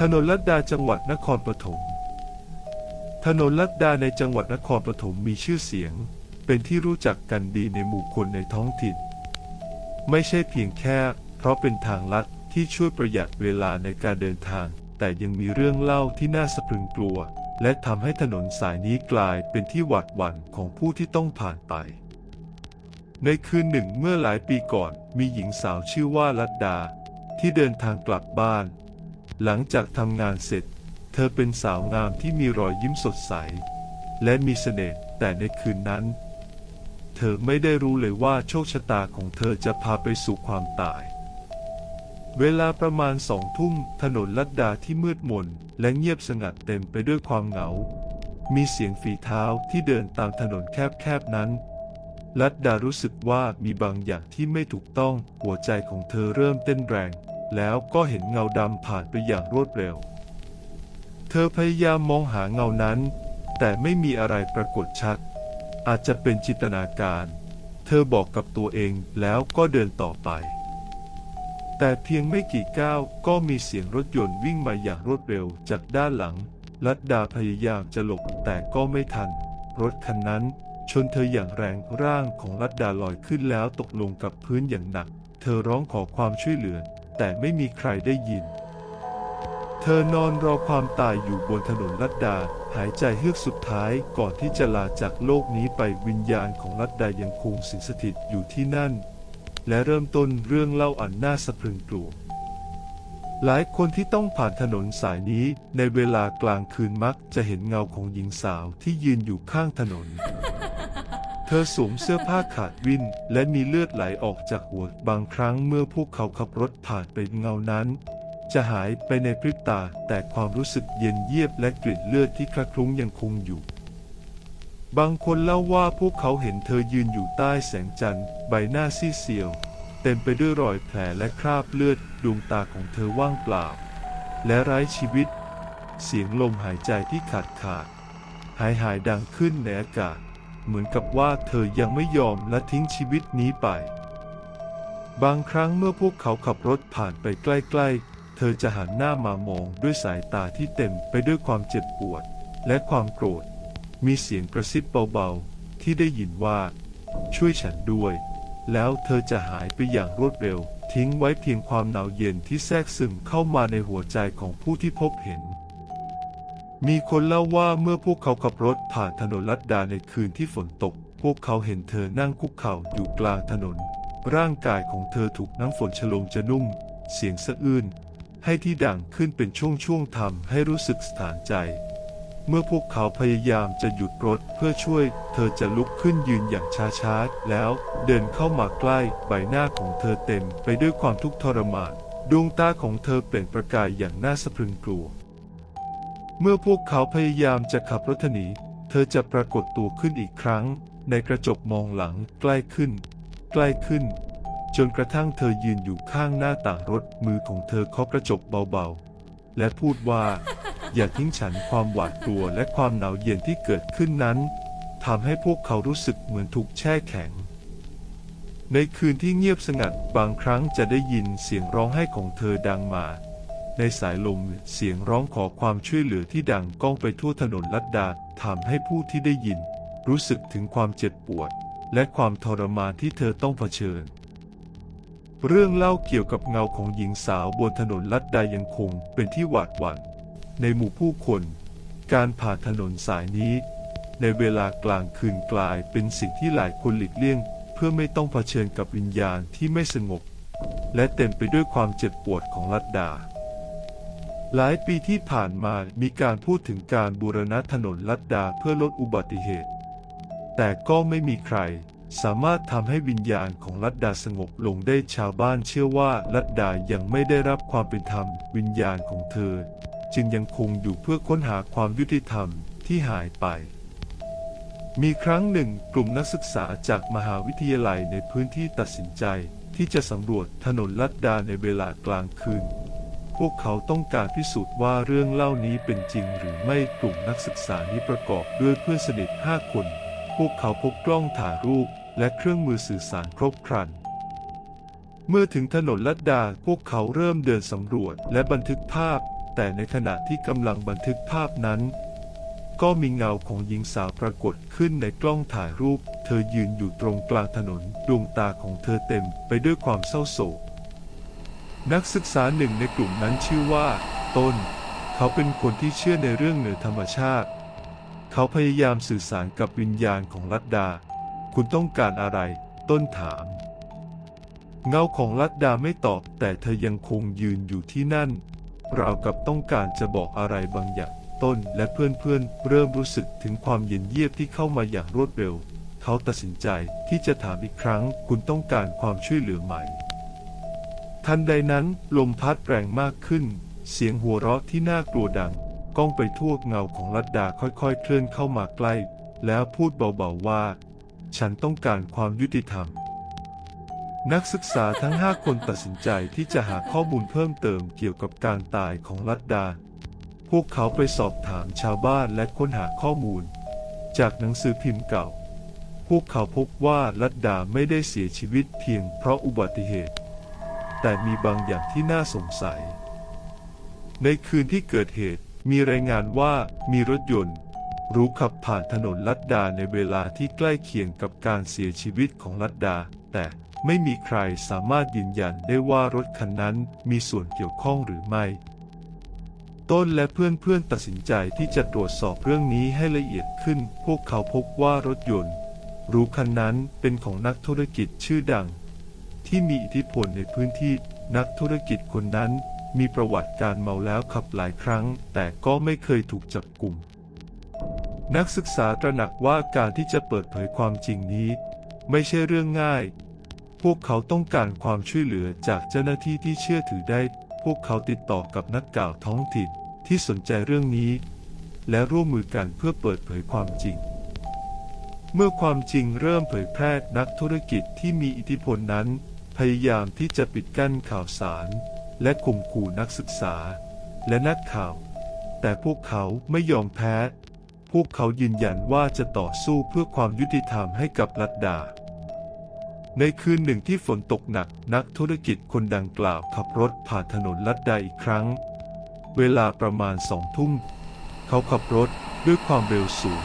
ถนนลัดดาจังหวัดนครปฐม ถนนลัดดาในจังหวัดนครปฐมมีชื่อเสียง เป็นที่รู้จักกันดีในหมู่คนในท้องถิ่น ไม่ใช่เพียงแค่ เพราะเป็นทางลัดที่ช่วยประหยัดเวลาในการเดินทาง แต่ยังมีเรื่องเล่าที่น่าสะพรึงกลัว และทำให้ถนนสายนี้กลายเป็นที่หวาดหวั่นของผู้ที่ต้องผ่านไป ในคืนหนึ่งเมื่อหลายปีก่อน มีหญิงสาวชื่อว่าลัดดา ที่เดินทางกลับบ้าน หลังจากทำงานเสร็จ เธอเป็นสาวงามที่มีรอยยิ้มสดใส และมีเสน่ห์แต่ในคืนนั้น เธอไม่ได้รู้เลยว่าโชคชะตาของเธอจะพาไปสู่ความตาย เวลาประมาณสองทุ่มถนนลัดดาที่มืดมนและเงียบสงัดเต็มไปด้วยความเหงา มีเสียงฝีเท้าที่เดินตามถนนแคบๆนั้นลัดดารู้สึกว่ามีบางอย่างที่ไม่ถูกต้องหัวใจของเธอเริ่มเต้นแรง แล้วก็เห็นเงาดำผ่านไปอย่างรวดเร็ว เธอพยายามมองหาเงานั้น แต่ไม่มีอะไรปรากฏชัด อาจจะเป็นจินตนาการ เธอบอกกับตัวเองแล้วก็เดินต่อไป แต่เพียงไม่กี่ก้าวก็มีเสียงรถยนต์วิ่งมาอย่างรวดเร็วจากด้านหลัง ลัดดาพยายามจะหลบแต่ก็ไม่ทัน รถคันนั้นชนเธออย่างแรงร่างของลัดดาลอยขึ้นแล้วตกลงกับพื้นอย่างหนัก เธอร้องขอความช่วยเหลือ แต่ไม่มีใครได้ยิน เธอนอนรอความตายอยู่บนถนนลัดดา หายใจเฮือกสุดท้ายก่อนที่จะลาจากโลกนี้ไปวิญญาณของลัดดายังคงสิงสถิตอยู่ที่นั่น และเริ่มต้นเรื่องเล่าอันน่าสะพรึงกลัวหลายคนที่ต้องผ่านถนนสายนี้ในเวลากลางคืนมักจะเห็นเงาของหญิงสาวที่ยืนอยู่ข้างถนน เธอสวมเสื้อผ้าขาดวินและมีเลือดไหลออกจากหัวบางครั้งเมื่อพวกเขาขับรถผ่านไปเงานั้น จะหายไปในพริบตาแต่ความรู้สึกเย็นเยียบและกลิ่นเลือดที่คละคลุ้งยังคงอยู่ บางคนเล่าว่าพวกเขาเห็นเธอยืนอยู่ใต้แสงจันทร์ใบหน้าซีเซียว เต็มไปด้วยรอยแผลและคราบเลือดดวงตาของเธอว่างเปล่า และไร้ชีวิต เสียงลมหายใจที่ขาดขาดหายหายดังขึ้นในอากาศ เหมือนกับว่าเธอยังไม่ยอมและทิ้งชีวิตนี้ไป บางครั้งเมื่อพวกเขาขับรถผ่านไปใกล้ๆ เธอจะหันหน้ามามองด้วยสายตาที่เต็มไปด้วยความเจ็บปวด และความโกรธ มีเสียงกระซิบเบาๆ ที่ได้ยินว่า ช่วยฉันด้วย แล้วเธอจะหายไปอย่างรวดเร็ว ทิ้งไว้เพียงความหนาวเย็นที่แทรกซึมเข้ามาในหัวใจของผู้ที่พบเห็น มีคนเล่าว่าเมื่อพวกเขาขับรถผ่านถนนลัดดาในคืนที่ฝนตก พวกเขาเห็นเธอนั่งคุกเข่าอยู่กลางถนน ร่างกายของเธอถูกน้ำฝนฉลงจะนุ่ม เสียงสะอื้นให้ที่ดังขึ้นเป็นช่วงๆทำให้รู้สึกสถานใจ เมื่อพวกเขาพยายามจะหยุดรถเพื่อช่วย เธอจะลุกขึ้นยืนอย่างช้าๆแล้วเดินเข้ามาใกล้ใบหน้าของเธอเต็มไปด้วยความทุกข์ทรมานดวงตาของเธอเปล่งประกายอย่างน่าสะพรึงกลัว เมื่อพวกเขาพยายามจะขับรถหนี เธอจะปรากฏตัวขึ้นอีกครั้ง ในกระจกมองหลังใกล้ขึ้น ใกล้ขึ้น จนกระทั่งเธอยืนอยู่ข้างหน้าต่างรถมือของเธอเคาะกระจกเบาๆ และพูดว่า อย่าทิ้งฉันความหวาดกลัวและความหนาวเย็นที่เกิดขึ้นนั้นทำให้พวกเขารู้สึกเหมือนถูกแช่แข็ง ในคืนที่เงียบสงัดบางครั้งจะได้ยินเสียงร้องไห้ของเธอดังมา ในสายลมเสียงร้องขอความช่วยเหลือที่ดังก้องไปทั่วถนนลัดดาทำให้ผู้ที่ได้ยิน รู้สึกถึงความเจ็บปวด และความทรมานที่เธอต้องเผชิญ เรื่องเล่าเกี่ยวกับเงาของหญิงสาวบนถนนลัดดายังคงเป็นที่หวาดหวั่นในหมู่ผู้คน การผ่านถนนสายนี้ ในเวลากลางคืนกลายเป็นสิ่งที่หลายคนหลีกเลี่ยง เพื่อไม่ต้องเผชิญกับวิญญาณที่ไม่สงบ และเต็มไปด้วยความเจ็บปวดของลัดดา หลายปีที่ผ่านมามีการพูดถึงการบูรณะถนนลัดดาเพื่อลดอุบัติเหตุ แต่ก็ไม่มีใคร สามารถทำให้วิญญาณของลัดดาสงบลงได้ชาวบ้านเชื่อว่าลัดดายังไม่ได้รับความเป็นธรรม วิญญาณของเธอ จึงยังคงอยู่เพื่อค้นหาความยุติธรรมที่หายไป มีครั้งหนึ่งกลุ่มนักศึกษาจากมหาวิทยาลัยในพื้นที่ตัดสินใจที่จะสำรวจถนนลัดดาในเวลากลางคืน พวกเขาต้องการพิสูจน์ว่าเรื่องเล่านี้เป็นจริงหรือไม่กลุ่มนักศึกษานี้ประกอบด้วยเพื่อนสนิทห้าคน พวกเขาพกกล้องถ่ายรูปและเครื่องมือสื่อสารครบครัน เมื่อถึงถนนลัดดาพวกเขาเริ่มเดินสำรวจและบันทึกภาพ แต่ในขณะที่กำลังบันทึกภาพนั้น ก็มีเงาของหญิงสาวปรากฏขึ้นในกล้องถ่ายรูป เธอยืนอยู่ตรงกลางถนนดวงตาของเธอเต็มไปด้วยความเศร้าโศก นักศึกษาหนึ่งในกลุ่มนั้นชื่อว่า ต้น เขาเป็นคนที่เชื่อในเรื่องเหนือธรรมชาติ เขาพยายามสื่อสารกับวิญญาณของลัดดา คุณต้องการอะไร ต้นถาม เงาของลัดดาไม่ตอบ แต่เธอยังคงยืนอยู่ที่นั่น ราวกับต้องการจะบอกอะไรบางอย่าง ต้นและเพื่อนๆ เริ่มรู้สึกถึงความเย็นเยียบที่เข้ามาอย่างรวดเร็ว เขาตัดสินใจที่จะถามอีกครั้ง คุณต้องการความช่วยเหลือไหม ทันใดนั้นลมพัดแรงมากขึ้น เสียงหัวเราะที่น่ากลัวดัง ก้องไปทั่วเงาของลัดดาค่อยๆ เคลื่อนเข้ามาใกล้ แล้วพูดเบาๆว่า ฉันต้องการความยุติธรรม นักศึกษาทั้งห้าคนตัดสินใจที่จะหาข้อมูลเพิ่มเติมเกี่ยวกับการตายของลัดดา พวกเขาไปสอบถามชาวบ้านและค้นหาข้อมูล จากหนังสือพิมพ์เก่า พวกเขาพบว่าลัดดาไม่ได้เสียชีวิตเพียงเพราะอุบัติเหตุ แต่มีบางอย่างที่น่าสงสัย ในคืนที่เกิดเหตุมีรายงานว่ามีรถยนต์รู้ขับผ่านถนนลัดดาในเวลาที่ใกล้เคียงกับการเสียชีวิตของลัดดา แต่ไม่มีใครสามารถยืนยันได้ว่ารถคันนั้นมีส่วนเกี่ยวข้องหรือไม่ ต้นและเพื่อนๆตัดสินใจที่จะตรวจสอบเรื่องนี้ให้ละเอียดขึ้น พวกเขาพบว่ารถยนต์ รู้คันนั้นเป็นของนักธุรกิจชื่อดัง ที่มีอิทธิพลในพื้นที่นักธุรกิจคนนั้น มีประวัติการเมาแล้วขับหลายครั้ง แต่ก็ไม่เคยถูกจับกลุ่ม นักศึกษาตระหนักว่าการที่จะเปิดเผยความจริงนี้ ไม่ใช่เรื่องง่าย พวกเขาต้องการความช่วยเหลือจากเจ้าหน้าที่ที่เชื่อถือได้ พวกเขาติดต่อกับนักข่าวท้องถิ่นที่สนใจเรื่องนี้ และร่วมมือกันเพื่อเปิดเผยความจริง เมื่อความจริงเริ่มเผยแพร่นักธุรกิจที่มีอิทธิพลนั้น พยายามที่จะปิดกั้นข่าวสาร และข่มขู่นักศึกษา และนักข่าว แต่พวกเขาไม่ยอมแพ้ พวกเขายืนยันว่าจะต่อสู้เพื่อความยุติธรรมให้กับลัดดา ในคืนหนึ่งที่ฝนตกหนักนักธุรกิจคนดังกล่าวขับรถผ่านถนนลัดดาอีกครั้ง เวลาประมาณสองทุ่ม เขาขับรถด้วยความเร็วสูง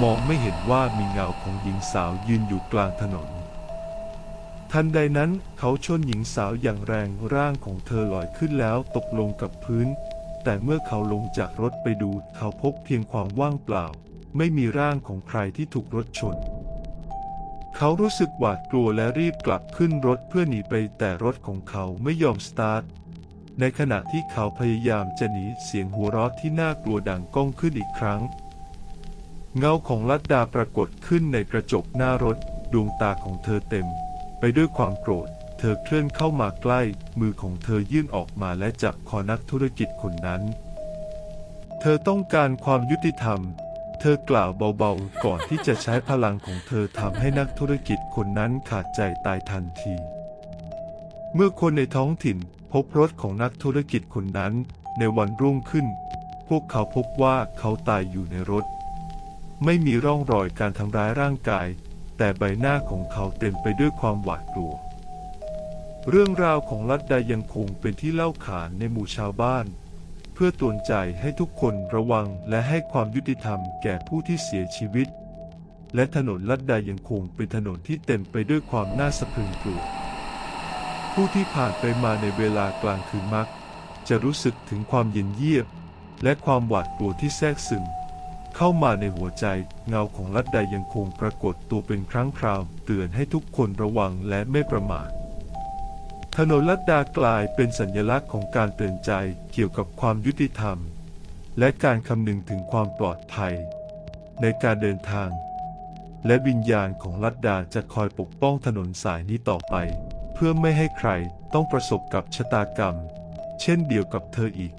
มองไม่เห็นว่ามีเงาของหญิงสาวยืนอยู่กลางถนน ทันใดนั้นเขาชนหญิงสาวอย่างแรงร่างของเธอลอยขึ้นแล้วตกลงกับพื้น แต่เมื่อเขาลงจากรถไปดูเขาพบเพียงความว่างเปล่า ไม่มีร่างของใครที่ถูกรถชน เขารู้สึกหวาดกลัวและรีบกลับขึ้นรถเพื่อหนีไปแต่รถของเขาไม่ยอมสตาร์ทในขณะที่เขาพยายามจะหนีเสียงหัวเราะที่น่ากลัวดังก้องขึ้นอีกครั้ง เงาของลัดดาปรากฏขึ้นในกระจกหน้ารถดวงตาของเธอเต็ม ไปด้วยความโกรธ เธอเคลื่อนเข้ามาใกล้ มือของเธอยื่นออกมาและจับคอนักธุรกิจคนนั้น เธอต้องการความยุติธรรม เธอกล่าวเบาๆ ก่อนที่จะใช้พลังของเธอทำให้นักธุรกิจคนนั้นขาดใจตายทันที เมื่อคนในท้องถิ่นพบรถของนักธุรกิจคนนั้นในวันรุ่งขึ้น พวกเขาพบว่าเขาตายอยู่ในรถ ไม่มีร่องรอยการทำร้ายร่างกาย แต่ใบหน้าของเขาเต็มไปด้วยความหวาดกลัว เรื่องราวของลัดดายังคงเป็นที่เล่าขานในหมู่ชาวบ้าน เพื่อตือนใจให้ทุกคนระวังและให้ความยุติธรรมแก่ผู้ที่เสียชีวิต และถนนลัดดายังคงเป็นถนนที่เต็มไปด้วยความน่าสะพรึงกลัว ผู้ที่ผ่านไปมาในเวลากลางคืนมัก จะรู้สึกถึงความเย็นเยียบ และความหวาดกลัวที่แทรกซึม เข้ามาในหัวใจ เงาของลัดดายังคงปรากฏตัวเป็นครั้งคราว เตือนให้ทุกคนระวังและไม่ประมาทถนนลัดดากลายเป็นสัญลักษณ์ของการเตือนใจเกี่ยวกับความยุติธรรม และการคำนึงถึงความปลอดภัย ในการเดินทาง และวิญญาณของลัดดาจะคอยปกป้องถนนสายนี้ต่อไป เพื่อไม่ให้ใครต้องประสบกับชะตากรรม เช่นเดียวกับเธออีก